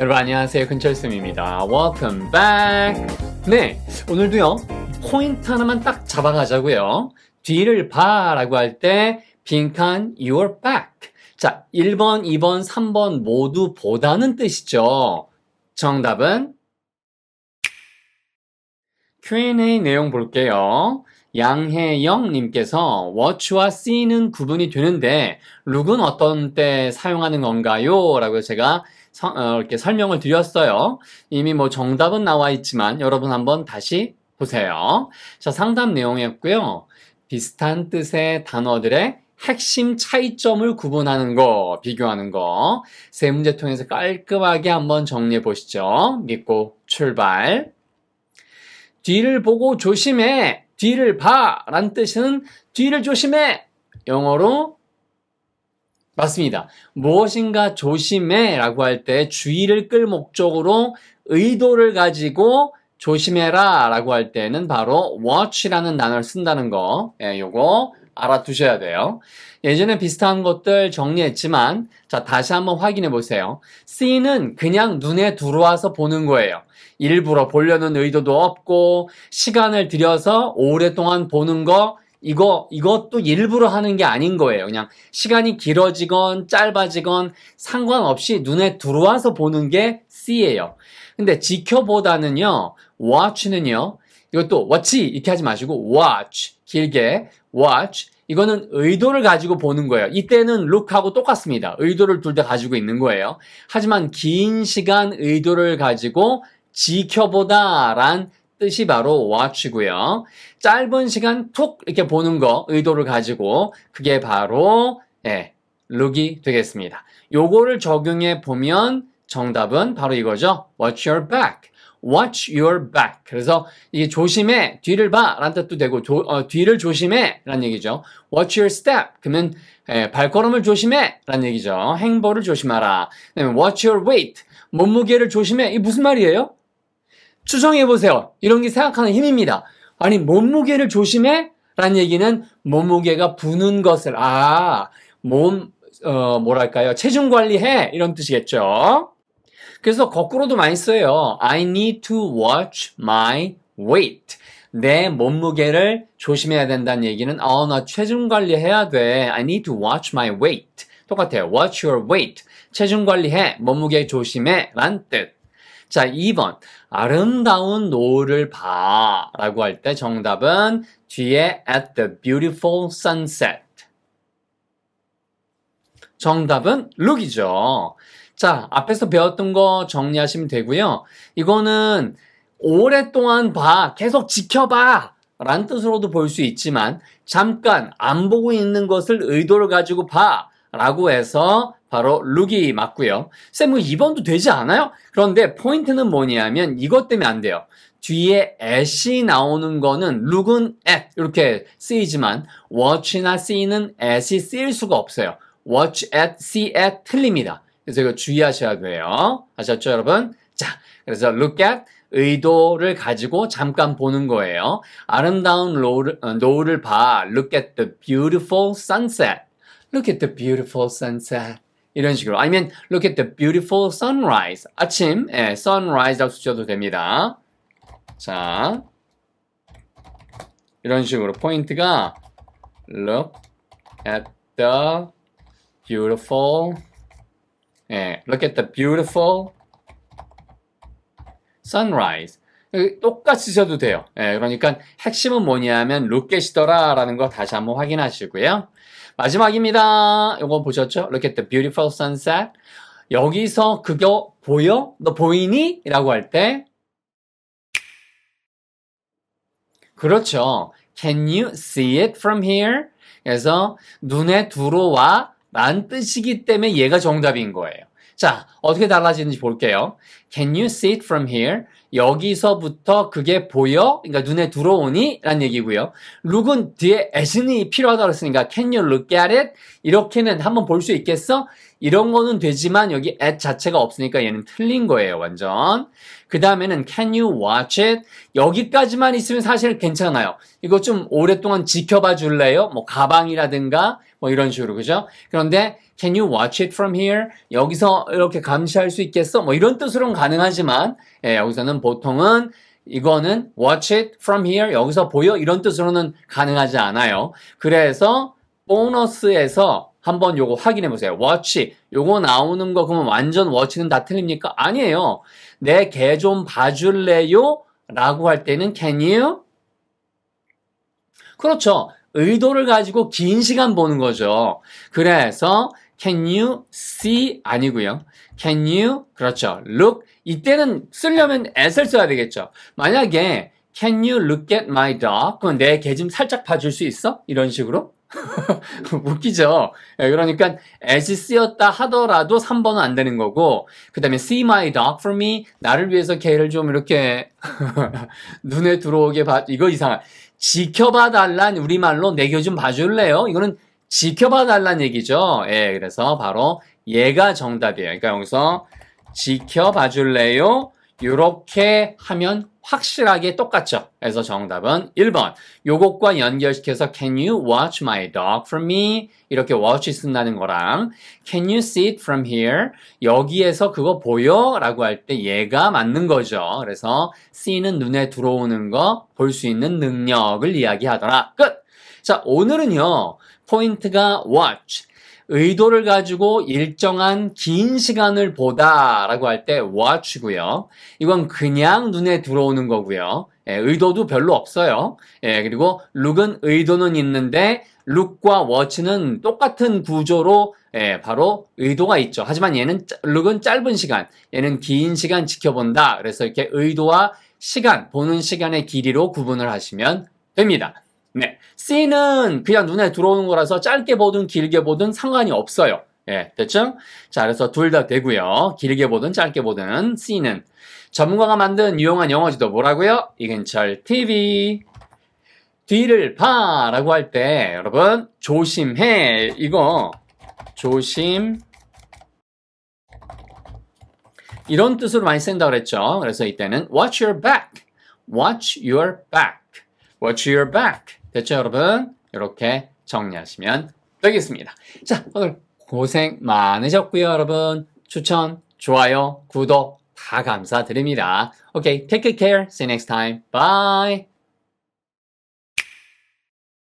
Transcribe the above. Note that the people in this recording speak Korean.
여러분 안녕하세요. 근철쌤입니다. Welcome back. 네 오늘도요 포인트 하나만 딱 잡아가자고요. 뒤를 봐 라고 할 때 빈칸 your back. 자 1번 2번 3번 모두 보다는 뜻이죠. 정답은? Q&A 내용 볼게요. 양혜영님께서 watch와 see는 구분이 되는데 룩은 어떤 때 사용하는 건가요? 라고 제가 이렇게 설명을 드렸어요. 이미 뭐 정답은 나와 있지만 여러분 한번 다시 보세요. 자, 상담 내용이었고요. 비슷한 뜻의 단어들의 핵심 차이점을 구분하는 거, 비교하는 거. 세 문제 통해서 깔끔하게 한번 정리해 보시죠. 믿고 출발. 뒤를 보고 조심해. 뒤를 봐. 란 뜻은 뒤를 조심해. 영어로 맞습니다. 무엇인가 조심해 라고 할 때 주의를 끌 목적으로 의도를 가지고 조심해라 라고 할 때는 바로 watch라는 단어를 쓴다는 거, 예, 요거 알아두셔야 돼요. 예전에 비슷한 것들 정리했지만, 자, 다시 한번 확인해 보세요. see는 그냥 눈에 들어와서 보는 거예요. 일부러 보려는 의도도 없고, 시간을 들여서 오랫동안 보는 거, 이거, 이것도 일부러 하는 게 아닌 거예요. 그냥 시간이 길어지건 짧아지건 상관없이 눈에 들어와서 보는 게 C예요. 근데 지켜보다는요, watch는요, 이것도 watch 이렇게 하지 마시고 watch 길게 watch 이거는 의도를 가지고 보는 거예요. 이때는 look하고 똑같습니다. 의도를 둘 다 가지고 있는 거예요. 하지만 긴 시간 의도를 가지고 지켜보다란 뜻이 바로 watch고요. 짧은 시간 툭 이렇게 보는 거 의도를 가지고 그게 바로 예, look이 되겠습니다. 요거를 적용해 보면 정답은 바로 이거죠. Watch your back. Watch your back. 그래서 이게 조심해 뒤를 봐라는 뜻도 되고 조- 어, 뒤를 조심해라는 얘기죠. Watch your step. 그러면 예, 발걸음을 조심해라는 얘기죠. 행보를 조심하라. 그다음에 Watch your weight. 몸무게를 조심해. 이게 무슨 말이에요? 추정해 보세요. 이런 게 생각하는 힘입니다. 아니 몸무게를 조심해? 라는 얘기는 몸무게가 부는 것을 아, 몸 어, 뭐랄까요? 체중 관리해 이런 뜻이겠죠. 그래서 거꾸로도 많이 써요. I need to watch my weight. 내 몸무게를 조심해야 된다는 얘기는 어, 나 체중 관리해야 돼. I need to watch my weight. 똑같아요. Watch your weight. 체중 관리해. 몸무게 조심해. 란 뜻. 자, 2번. 아름다운 노을을 봐. 라고 할 때 정답은 뒤에 at the beautiful sunset. 정답은 look이죠. 자, 앞에서 배웠던 거 정리하시면 되고요. 이거는 오랫동안 봐, 계속 지켜봐. 라는 뜻으로도 볼 수 있지만, 잠깐 안 보고 있는 것을 의도를 가지고 봐. 라고 해서 바로 look이 맞고요. 쌤, 뭐 2번도 되지 않아요? 그런데 포인트는 뭐냐면 이것 때문에 안 돼요. 뒤에 at이 나오는 거는 look은 at 이렇게 쓰이지만 watch나 see는 at이 쓰일 수가 없어요. watch at, see at 틀립니다. 그래서 이거 주의하셔야 돼요. 아셨죠, 여러분? 자, 그래서 look at 의도를 가지고 잠깐 보는 거예요. 아름다운 어, 노을을 봐. Look at the beautiful sunset. Look at the beautiful sunset. 이런 식으로. 아니면 look at the beautiful sunrise. 아침, 예, sunrise라고 쓰셔도 됩니다. 자, 이런 식으로 포인트가 look at the beautiful 예, look at the beautiful sunrise. 똑같이 쓰셔도 돼요. 예, 그러니까 핵심은 뭐냐면 look at이더라 라는 거 다시 한번 확인하시고요. 마지막입니다. 이거 보셨죠? Look at the beautiful sunset. 여기서 그거 보여? 너 보이니? 라고 할 때 그렇죠. Can you see it from here? 그래서 눈에 들어와 란 뜻이기 때문에 얘가 정답인 거예요. 자, 어떻게 달라지는지 볼게요. Can you see it from here? 여기서부터 그게 보여? 그러니까 눈에 들어오니? 라는 얘기고요. look은 뒤에 asn이 필요하다고 했으니까 can you look at it? 이렇게는 한번 볼 수 있겠어? 이런 거는 되지만 여기 at 자체가 없으니까 얘는 틀린 거예요, 완전. 그 다음에는 can you watch it? 여기까지만 있으면 사실 괜찮아요. 이거 좀 오랫동안 지켜봐 줄래요? 뭐 가방이라든가 뭐 이런 식으로 그죠? 그런데 can you watch it from here? 여기서 이렇게 감시할 수 있겠어? 뭐 이런 뜻으로는 가능하지만 예, 여기서는 보통은 이거는 watch it from here 여기서 보여 이런 뜻으로는 가능하지 않아요. 그래서 보너스에서 한번 요거 확인해 보세요. watch 요거 나오는 거 그러면 완전 watch는 다 틀립니까? 아니에요. 내 개 좀 봐줄래요? 라고 할 때는 can you? 그렇죠. 의도를 가지고 긴 시간 보는 거죠. 그래서 can you see 아니고요. can you 그렇죠. look 이때는 쓰려면 at을 써야 되겠죠. 만약에 can you look at my dog? 그럼 내 개 좀 살짝 봐줄 수 있어? 이런 식으로? 웃기죠? 예, 그러니까 as이 쓰였다 하더라도 3번은 안 되는 거고 그 다음에 see my dog for me 나를 위해서 개를 좀 이렇게 눈에 들어오게 봐 이거 이상한 지켜봐 달란 우리말로 내 개 좀 봐줄래요? 이거는 지켜봐 달란 얘기죠. 예, 그래서 바로 얘가 정답이에요. 그러니까 여기서 지켜봐 줄래요? 이렇게 하면 확실하게 똑같죠. 그래서 정답은 1번. 요것과 연결시켜서 Can you watch my dog for me? 이렇게 watch 쓴다는 거랑 Can you see it from here? 여기에서 그거 보여? 라고 할 때 얘가 맞는 거죠. 그래서 see는 눈에 들어오는 거, 볼 수 있는 능력을 이야기하더라. 끝! 자, 오늘은요. 포인트가 watch. 의도를 가지고 일정한 긴 시간을 보다 라고 할 때 watch고요. 이건 그냥 눈에 들어오는 거고요. 예, 의도도 별로 없어요. 예, 그리고 look은 의도는 있는데 look과 watch는 똑같은 구조로 예, 바로 의도가 있죠. 하지만 얘는 짜- look은 짧은 시간, 얘는 긴 시간 지켜본다. 그래서 이렇게 의도와 시간, 보는 시간의 길이로 구분을 하시면 됩니다. 네. C는 그냥 눈에 들어오는 거라서 짧게 보든 길게 보든 상관이 없어요. 예, 됐죠? 자, 그래서 둘 다 되고요. 길게 보든 짧게 보든 C는 전문가가 만든 유용한 영어지도 뭐라고요? 이근철 TV. 뒤를 봐 라고 할 때 여러분 조심해 이거 조심 이런 뜻으로 많이 쓴다고 그랬죠. 그래서 이때는 watch your back, watch your back, watch your back. 됐죠, 여러분? 이렇게 정리하시면 되겠습니다. 자, 오늘 고생 많으셨고요, 여러분. 추천, 좋아요, 구독 다 감사드립니다. 오케이, take good care. See you next time. Bye.